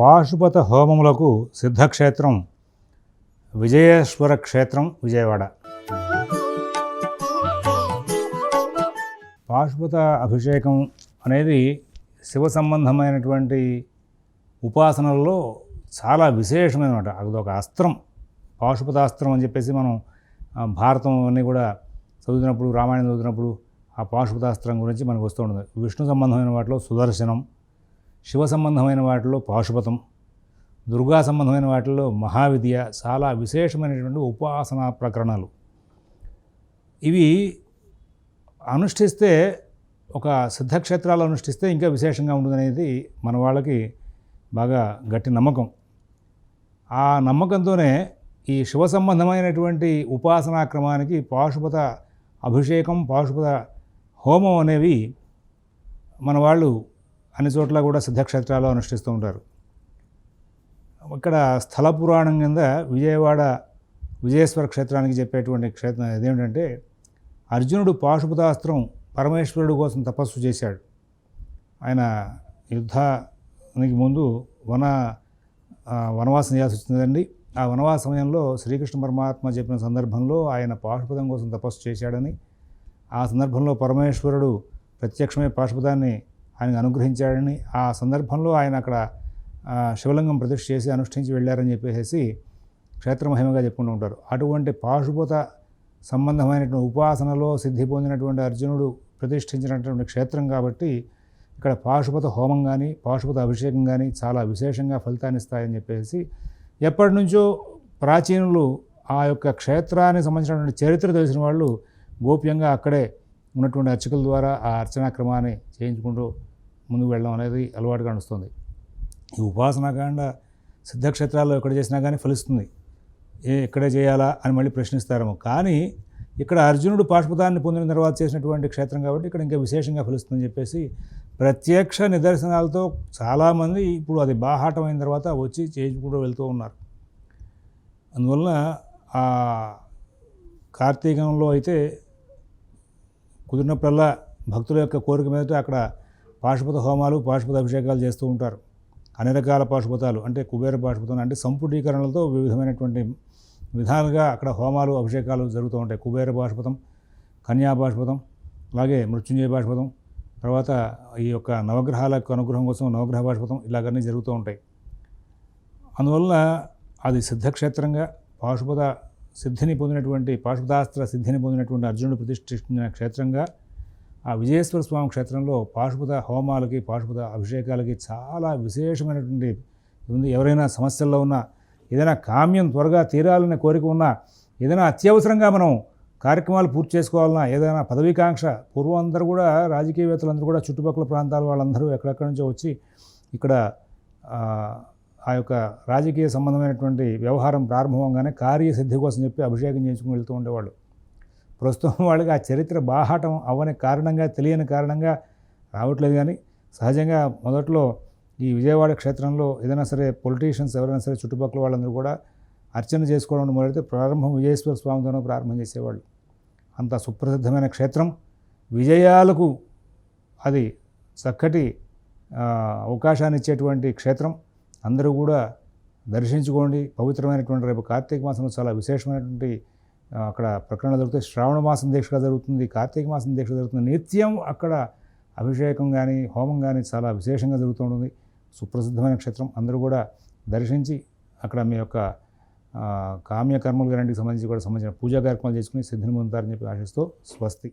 పాశుపత హోమములకు సిద్ధక్షేత్రం విజయేశ్వర క్షేత్రం విజయవాడ. పాశుపత అభిషేకం అనేది శివ సంబంధమైనటువంటి ఉపాసనల్లో చాలా విశేషమైనమాట. అదొక అస్త్రం. పాశుపతాస్త్రం అని చెప్పేసి మనం భారతం అన్నీ కూడా చదువుతున్నప్పుడు రామాయణం చదువుతున్నప్పుడు ఆ పాశుపతాస్త్రం గురించి మనకు వస్తూ ఉంటుంది. విష్ణు సంబంధమైన వాటిలో సుదర్శనం శివ సంబంధమైన వాటిలో పాశుపతం దుర్గా సంబంధమైన వాటిలో మహావిద్య చాలా విశేషమైనటువంటి ఉపాసనా ప్రకరణాలు. ఇవి అనుష్ఠిస్తే ఒక సిద్ధక్షేత్రాలు అనుష్ఠిస్తే ఇంకా విశేషంగా ఉంటుందనేది మన వాళ్ళకి బాగా గట్టి నమ్మకం. ఆ నమ్మకంతోనే ఈ శివ సంబంధమైనటువంటి ఉపాసనా క్రమానికి పాశుపత అభిషేకం పాశుపత హోమం అనేవి మన వాళ్ళు అన్ని చోట్ల కూడా సిద్ధక్షేత్రాలు అనుష్ఠిస్తూ ఉంటారు. ఇక్కడ స్థల పురాణం కింద విజయవాడ విజయేశ్వర క్షేత్రానికి చెప్పేటువంటి క్షేత్రం ఇదేమిటంటే అర్జునుడు పాశుపతాస్త్రం పరమేశ్వరుడు కోసం తపస్సు చేశాడు. ఆయన యుద్ధానికి ముందు వన వనవాసం చేయాల్సి వచ్చిందండి. ఆ వనవాస సమయంలో శ్రీకృష్ణ పరమాత్మ చెప్పిన సందర్భంలో ఆయన పాశుపతం కోసం తపస్సు చేశాడని ఆ సందర్భంలో పరమేశ్వరుడు ప్రత్యక్షమే పాశుపతాన్ని ఆయనకు అనుగ్రహించాడని ఆ సందర్భంలో ఆయన అక్కడ శివలింగం ప్రతిష్ఠ చేసి అనుష్ఠించి వెళ్ళారని చెప్పేసి క్షేత్ర మహిమగా చెప్పుకుంటూ ఉంటారు. అటువంటి పాశుపత సంబంధమైనటువంటి ఉపాసనలో సిద్ధి పొందినటువంటి అర్జునుడు ప్రతిష్ఠించినటువంటి క్షేత్రం కాబట్టి ఇక్కడ పాశుపత హోమం కానీ పాశుపత అభిషేకం కానీ చాలా విశేషంగా ఫలితాన్ని ఇస్తాయని చెప్పేసి ఎప్పటి నుంచో ప్రాచీనులు ఆ యొక్క క్షేత్రానికి సంబంధించినటువంటి చరిత్ర తెలిసిన వాళ్ళు గోప్యంగా అక్కడే ఉన్నటువంటి అర్చకుల ద్వారా ఆ అర్చనా క్రమాన్ని చేయించుకుంటూ ముందుకు వెళ్ళడం అనేది అలవాటుగా నడుస్తుంది ఈ ఉపాసనాకాండ సిద్ధక్షేత్రాల్లో ఎక్కడ చేసినా కానీ ఫలిస్తుంది. ఏ ఎక్కడే చేయాలా అని మళ్ళీ ప్రశ్నిస్తారేమో. కానీ ఇక్కడ అర్జునుడు పాశుపతాన్ని పొందిన తర్వాత చేసినటువంటి క్షేత్రం కాబట్టి ఇక్కడ ఇంకా విశేషంగా ఫలిస్తుందని చెప్పేసి ప్రత్యక్ష నిదర్శనాలతో చాలామంది ఇప్పుడు అది బాహాటమైన తర్వాత వచ్చి చేయించుకుంటూ వెళ్తూ ఉన్నారు. అందువలన ఆ కార్తీకంలో అయితే కుదిరినప్పుడల్లా భక్తుల యొక్క కోరిక మీద అక్కడ పాశుపత హోమాలు పాశుపత అభిషేకాలు చేస్తూ ఉంటారు. అన్ని రకాల పాశుపతాలు అంటే కుబేర పాశుపతం అంటే సంపుటీకరణలతో వివిధమైనటువంటి విధాలుగా అక్కడ హోమాలు అభిషేకాలు జరుగుతూ ఉంటాయి. కుబేర పాశుపతం కన్యా పాశుపతం అలాగే మృత్యుంజయ పాశుపతం తర్వాత ఈ యొక్క నవగ్రహాల యొక్క అనుగ్రహం కోసం నవగ్రహ పాశుపతం ఇలాగన్నీ జరుగుతూ ఉంటాయి. అందువల్ల అది సిద్ధక్షేత్రంగా పాశుపత సిద్ధిని పొందినటువంటి పాశుపతాస్త్ర సిద్ధిని పొందినటువంటి అర్జునుడు ప్రతిష్ఠించిన క్షేత్రంగా ఆ విజయేశ్వర స్వామి క్షేత్రంలో పాశుపత హోమాలకి పాశుపత అభిషేకాలకి చాలా విశేషమైనటువంటి ఉంది ఎవరైనా సమస్యల్లో ఉన్నా ఏదైనా కామ్యం త్వరగా తీరాలనే కోరిక ఉన్నా ఏదైనా అత్యవసరంగా మనం కార్యక్రమాలు పూర్తి చేసుకోవాలన్నా ఏదైనా పదవీకాంక్ష పూర్వం అందరూ కూడా రాజకీయవేత్తలందరూ కూడా చుట్టుపక్కల ప్రాంతాల వాళ్ళందరూ ఎక్కడెక్కడి నుంచో వచ్చి ఇక్కడ ఆ, ఆ యొక్క రాజకీయ సంబంధమైనటువంటి వ్యవహారం ప్రారంభంగానే కార్యసిద్ధి కోసం చెప్పి అభిషేకం చేయించుకుని వెళ్తూ ఉండేవాళ్ళు. ప్రస్తుతం వాళ్ళకి ఆ చరిత్ర బాహాటం అవ్వని కారణంగా తెలియని కారణంగా రావట్లేదు కానీ సహజంగా మొదట్లో ఈ విజయవాడ క్షేత్రంలో ఏదైనా సరే పొలిటీషియన్స్ ఎవరైనా సరే చుట్టుపక్కల వాళ్ళందరూ కూడా అర్చన చేసుకోవడం మొదలైతే ప్రారంభం విజయేశ్వర స్వామితోనే ప్రారంభం చేసేవాళ్ళు. అంత సుప్రసిద్ధమైన క్షేత్రం. విజయాలకు అది చక్కటి అవకాశాన్ని ఇచ్చేటువంటి క్షేత్రం. అందరూ కూడా దర్శించుకోండి. పవిత్రమైనటువంటి రేపు కార్తీక మాసంలో చాలా విశేషమైనటువంటి అక్కడ ప్రకరణ జరుగుతాయి శ్రావణ మాసం దీక్షగా జరుగుతుంది కార్తీక మాసం దీక్ష జరుగుతుంది. నిత్యం అక్కడ అభిషేకం కానీ హోమం కానీ చాలా విశేషంగా జరుగుతూ ఉంటుంది. సుప్రసిద్ధమైన క్షేత్రం. అందరూ కూడా దర్శించి అక్కడ మీ యొక్క కామ్యకర్మలు గారంటికి సంబంధించి కూడా సంబంధించిన పూజా కార్యక్రమాలు చేసుకుని సిద్ధిని పొందుతారని చెప్పి ఆశిస్తూ స్వస్తి.